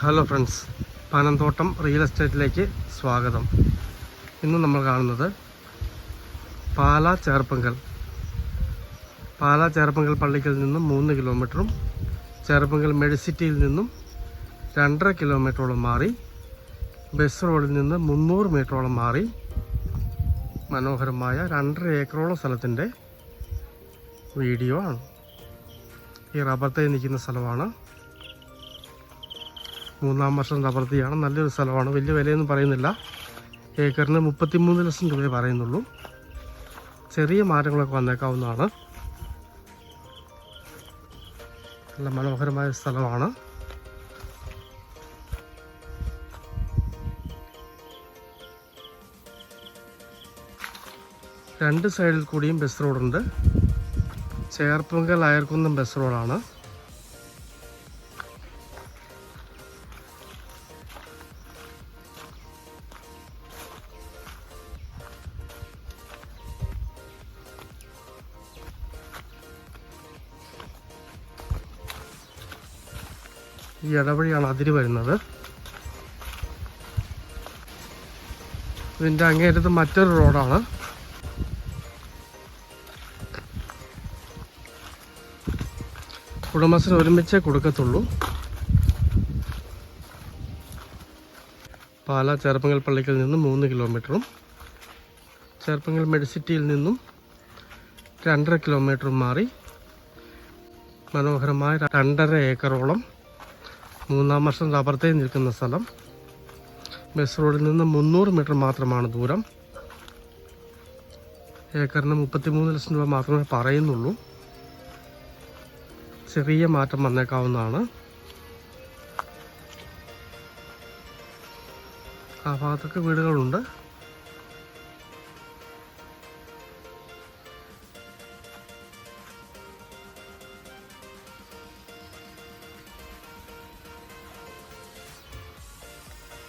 Hello friends Panamthottam real എസ്റ്റേറ്റിലേക്ക് സ്വാഗതം. ഇന്ന് നമ്മൾ കാണുന്നത് പാല ചേർപ്പങ്കൽ. പാല ചേർപ്പങ്കൽ പള്ളിക്കൽ നിന്നും മൂന്ന് കിലോമീറ്ററും ചേർപ്പങ്കൽ മെഡിസിറ്റിയിൽ നിന്നും രണ്ടര കിലോമീറ്ററോളം മാറി ബസ് റോഡിൽ നിന്ന് മുന്നൂറ് മീറ്ററോളം മാറി മനോഹരമായ രണ്ടര ഏക്കറോളം സ്ഥലത്തിന്റെ വീഡിയോ ആണ്. ഈ റബ്ബർ തൈ നിൽക്കുന്ന സ്ഥലമാണ് മൂന്നാം വർഷം പ്രവൃത്തിയാണ് നല്ലൊരു സ്ഥലമാണ്. വലിയ വിലയൊന്നും പറയുന്നില്ല. ഏക്കറിന് മുപ്പത്തിമൂന്ന് ലക്ഷം രൂപയെ പറയുന്നുള്ളൂ. ചെറിയ മാറ്റങ്ങളൊക്കെ വന്നേക്കാവുന്നതാണ്. നല്ല മനോഹരമായ സ്ഥലമാണ്. രണ്ട് സൈഡിൽ കൂടിയും ബസ് റോഡുണ്ട്. ചേർപ്പുങ്കൽ അയർക്കുന്നം ബസ് റോഡാണ്. ഈ ഇടവഴിയാണ് അതിര് വരുന്നത്. ഇതിന്റെ അങ്ങേറ്റത്ത് മറ്റൊരു റോഡാണ്. ഉടമസ്ഥന് ഒരുമിച്ചേ കൊടുക്കത്തുള്ളൂ. പാല ചേർപ്പങ്ങൽ പള്ളിക്കൽ നിന്നും മൂന്ന് കിലോമീറ്ററും ചേർപ്പങ്ങൽ മെഡിസിറ്റിയിൽ നിന്നും രണ്ടര കിലോമീറ്ററും മാറി മനോഹരമായ രണ്ടര ഏക്കറോളം മൂന്നാം വർഷം റബ്ബർത്തേ നിൽക്കുന്ന സ്ഥലം. ബസ് റോഡിൽ നിന്ന് മുന്നൂറ് മീറ്റർ മാത്രമാണ് ദൂരം. ഏക്കറിന് മുപ്പത്തിമൂന്ന് ലക്ഷം രൂപ മാത്രമേ പറയുന്നുള്ളൂ. ചെറിയ മാറ്റം വന്നേക്കാവുന്നതാണ്. ആ ഭാഗത്തൊക്കെ വീടുകളുണ്ട്.